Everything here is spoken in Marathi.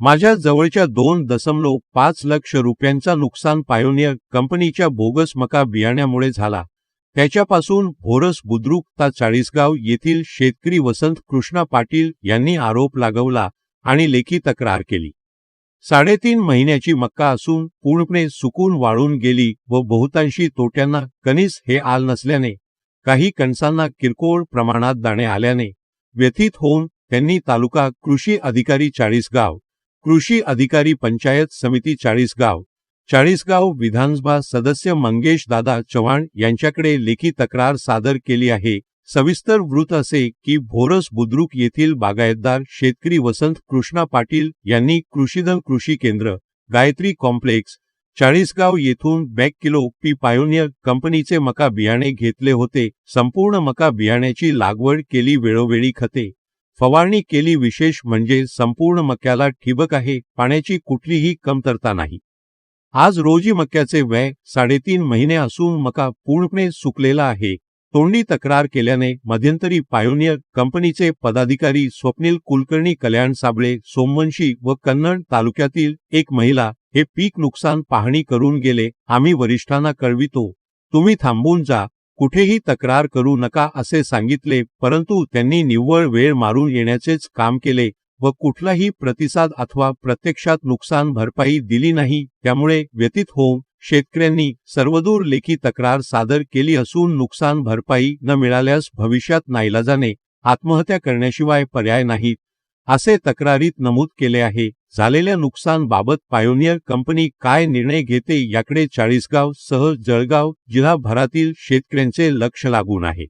माझ्या जवळच्या दोन दशमलव पाच लक्ष रुपयांचा नुकसान पायोनियर कंपनीच्या बोगस मका बियाण्यामुळे झाला. त्याच्यापासून भोरस बुद्रुक ता चाळीसगाव येथील शेतकरी वसंत कृष्णा पाटील यांनी आरोप लागवला आणि लेखी तक्रार केली. साडेतीन महिन्याची मक्का असून पूर्णपणे सुकून वाळून गेली व बहुतांशी तोट्यांना कनिस हे आल नसल्याने काही कणसांना किरकोळ प्रमाणात दाणे आल्याने व्यथित होऊन त्यांनी तालुका कृषी अधिकारी चाळीसगाव कृषी अधिकारी पंचायत समिती चाळीसगाव चाळीसगाव विधानसभा सदस्य मंगेश दादा चव्हाण यांच्याकडे लेखी तक्रार सादर केली आहे. सविस्तर वृत्त असे की भोरस बुद्रुक येथील बागायतदार शेतकरी वसंत कृष्णा पाटील यांनी कृषीधन कृषी केंद्र गायत्री कॉम्प्लेक्स चाळीसगाव येथून बॅक किलो पी पायोनियर कंपनीचे मका बियाणे घेतले होते. संपूर्ण मका बियाण्याची लागवड केली वेळोवेळी खते फवारणी केली विशेष म्हणजे संपूर्ण मक्याला ठिबक आहे पाण्याची कुठलीही कमतरता नाही. आज रोजी मक्याचे वय साडेतीन महिने असून मका पूर्णपणे सुकलेला आहे. तोंडी तक्रार केल्याने मध्यंतरी पायोनियर कंपनीचे पदाधिकारी स्वप्नील कुलकर्णी कल्याण साबळे सोमवंशी व कन्नड तालुक्यातील एक महिला हे पीक नुकसान पाहणी करून गेले. आम्ही वरिष्ठांना कळवितो तुम्ही थांबून जा कुठेही तक्रार करू नका असे सांगितले परंतु त्यांनी निव्वळ वेळ मारून येण्याचेच काम केले व कुठलाही प्रतिसाद अथवा प्रत्यक्षात नुकसान भरपाई दिली नाही. त्यामुळे व्यतीत होऊन शेतकऱ्यांनी सर्वदूर लेखी तक्रार सादर केली असून नुकसान भरपाई न मिळाल्यास भविष्यात नाईलाजाने आत्महत्या करण्याशिवाय पर्याय नाहीत. असे तक्रारीत नमूद केले आहे. झालेल्या नुकसान बाबत पायोनियर कंपनी काय निर्णय घेते याकडे चाळीसगाव सह जळगाव जिल्हाभरातील शेतकऱ्यांचे लक्ष लागून आहे.